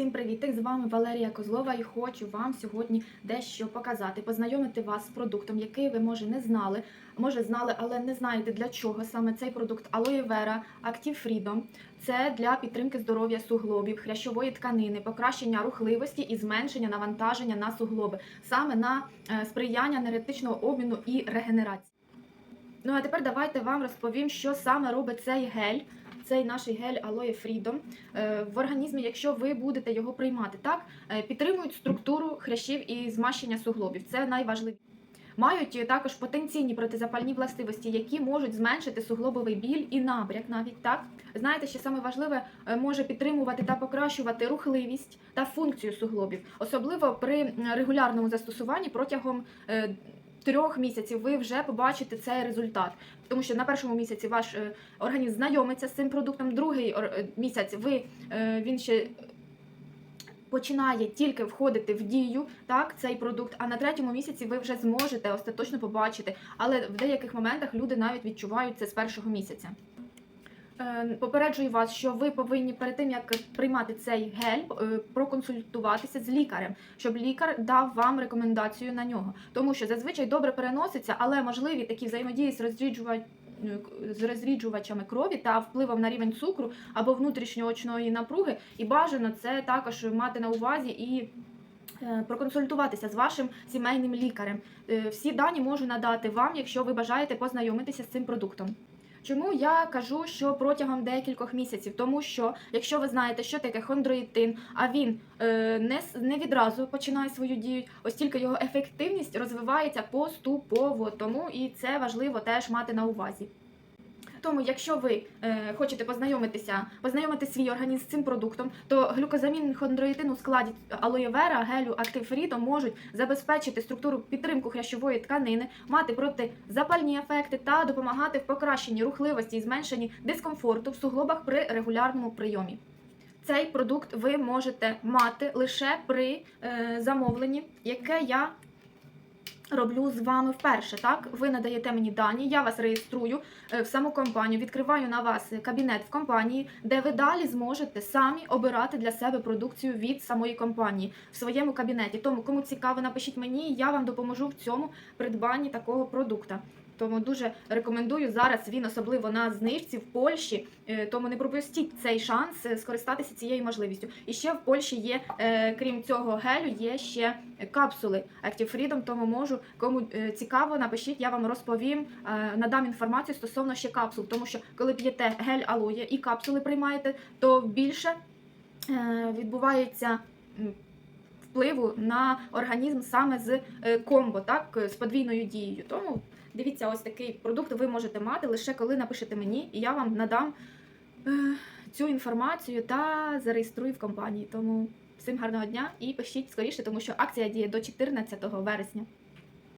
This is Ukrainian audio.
Всім привіт! З вами Валерія Козлова і хочу вам сьогодні дещо показати, познайомити вас з продуктом, який ви може не знали, може знали, але не знаєте для чого саме цей продукт Aloe Vera Active Freedom. Це для підтримки здоров'я суглобів, хрящової тканини, покращення рухливості і зменшення навантаження на суглоби, саме на е, сприяння енергетичного обміну і регенерації. Ну а тепер давайте вам розповім, що саме робить цей гель. Цей наш гель Aloe Freedom е, в організмі, якщо ви будете його приймати, так е, підтримують структуру хрящів і змащення суглобів. Це найважливіше. Мають е, також потенційні протизапальні властивості, які можуть зменшити суглобовий біль і набряк. Навіть так знаєте, що саме важливе може підтримувати та покращувати рухливість та функцію суглобів, особливо при регулярному застосуванні протягом. Трьох місяців ви вже побачите цей результат, тому що на першому місяці ваш е, організм знайомиться з цим продуктом. Другий е, місяць ви е, він ще починає тільки входити в дію, так цей продукт. А на третьому місяці ви вже зможете остаточно побачити. Але в деяких моментах люди навіть відчувають це з першого місяця. Е, Попереджую вас, що ви повинні перед тим як приймати цей гель, е, проконсультуватися з лікарем, щоб лікар дав вам рекомендацію на нього, тому що зазвичай добре переноситься, але можливі такі взаємодії з розріджувань з розріджувачами крові та впливом на рівень цукру або внутрішньоочної напруги, і бажано це також мати на увазі і. е, Проконсультуватися з вашим сімейним лікарем. Е, Всі дані можу надати вам, якщо ви бажаєте познайомитися з цим продуктом. Чому я кажу, що протягом декількох місяців? Тому що якщо ви знаєте, що таке хондроїтин, а він е, не, не відразу починає свою дію, ось тільки його ефективність розвивається поступово, тому і це важливо теж мати на увазі. Тому, якщо ви е, хочете познайомитися, познайомити свій організм з цим продуктом, то глюкозамін хондроїтин у складі алоє вера, гелю, актив Freedom можуть забезпечити структуру підтримку хрящової тканини, мати протизапальні ефекти та допомагати в покращенні рухливості і зменшенні дискомфорту в суглобах при регулярному прийомі. Цей продукт ви можете мати лише при е, замовленні, яке я роблю з вами вперше. Так, ви надаєте мені дані, я вас реєструю е, в саму компанію, відкриваю на вас кабінет в компанії, де ви далі зможете самі обирати для себе продукцію від самої компанії в своєму кабінеті. Тому, кому цікаво, напишіть мені, я вам допоможу в цьому придбанні такого продукта. Тому дуже рекомендую зараз він особливо на знижці в Польщі. е, Тому не пропустіть цей шанс е, скористатися цією можливістю. І ще в Польщі є, е, крім цього гелю, є ще капсули Active Freedom, Тому можу кому цікаво, напишіть, я вам розповім, надам інформацію стосовно ще капсул. Тому що коли п'єте гель алоє і капсули приймаєте, то більше відбувається. Впливу на організм саме з е, комбо, так з подвійною дією. Тому Дивіться, ось такий продукт ви можете мати лише коли напишете мені, і я вам надам е, цю інформацію та зареєструю в компанії. Тому всім гарного дня і пишіть скоріше, тому що акція діє до 14 вересня.